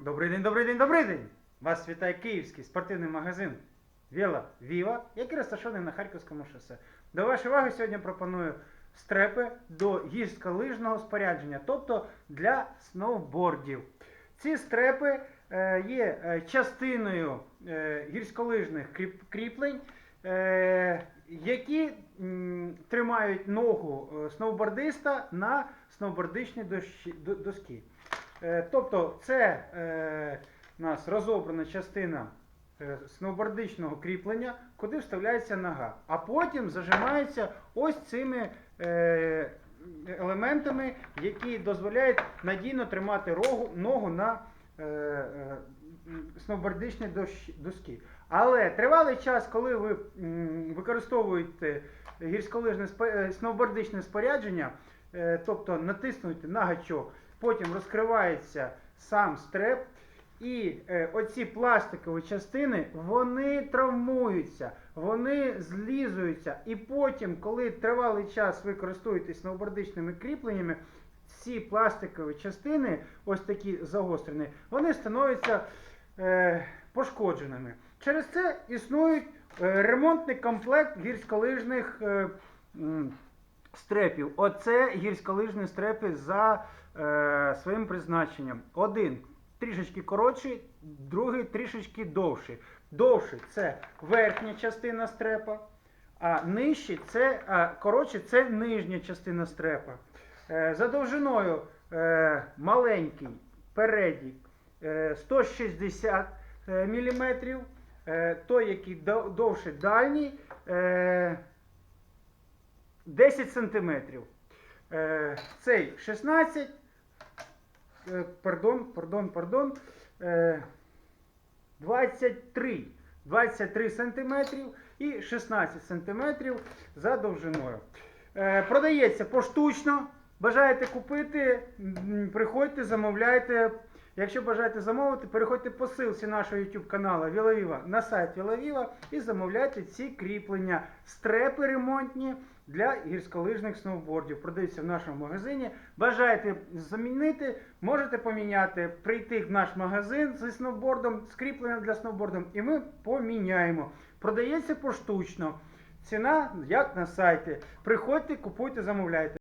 Добрий день, добрий день, добрий день! Вас вітає київський спортивний магазин Віла Віва, який розташований на Харківському шосе. До вашої уваги сьогодні пропоную стрепи до гірськолижного спорядження, тобто для сноубордів. Ці стрепи е, є е, частиною е, гірськолижних кріп- кріплень, які тримають ногу сноубордиста на сноубордичній доскі. Е, Тобто це е, у нас розобрана частина е, сноубордичного кріплення, куди вставляється нога. А потім зажимається ось цими е, елементами, які дозволяють надійно тримати рогу, ногу на е, е, сноубордичній доскі. Але тривалий час, коли ви використовуєте гірськолижне е, сноубордичне спорядження, е, тобто натиснуєте на гачок, потім розкривається сам стреп, і е, оці пластикові частини вони травмуються, вони злізуються. І потім, коли тривалий час ви користуєтесь сноубордичними кріпленнями, ці пластикові частини, ось такі загострені, вони становляться е, пошкодженими. Через це існують е, ремонтний комплект гірськолижних е, стрепів. Оце гірськолижні стрепи за е, своїм призначенням. Один трішечки коротший, другий трішечки довший. Довший це верхня частина стрепа, а нижчий це а, коротше, це нижня частина стрепа. Е, за довжиною е, маленький передній е, 160 мм, е, той, який дов- довший дальній, е, 10 сантиметрів. Е, Цей 16, е, пардон, пардон, пардон, е, 23, 23 сантиметрів і 16 сантиметрів за довжиною. Продається поштучно. Бажаєте купити, приходьте, замовляйте. Якщо бажаєте замовити, переходьте по ссылці нашого YouTube каналу Вілавіва на сайт Вілавіва і замовляйте ці кріплення. Стрепи ремонтні для гірськолижних сноубордів. Продаються в нашому магазині. Бажаєте замінити, можете поміняти, прийти в наш магазин зі сноубордом, з для сноубордом, і ми поміняємо. Продається поштучно. Ціна як на сайті. Приходьте, купуйте, замовляйте.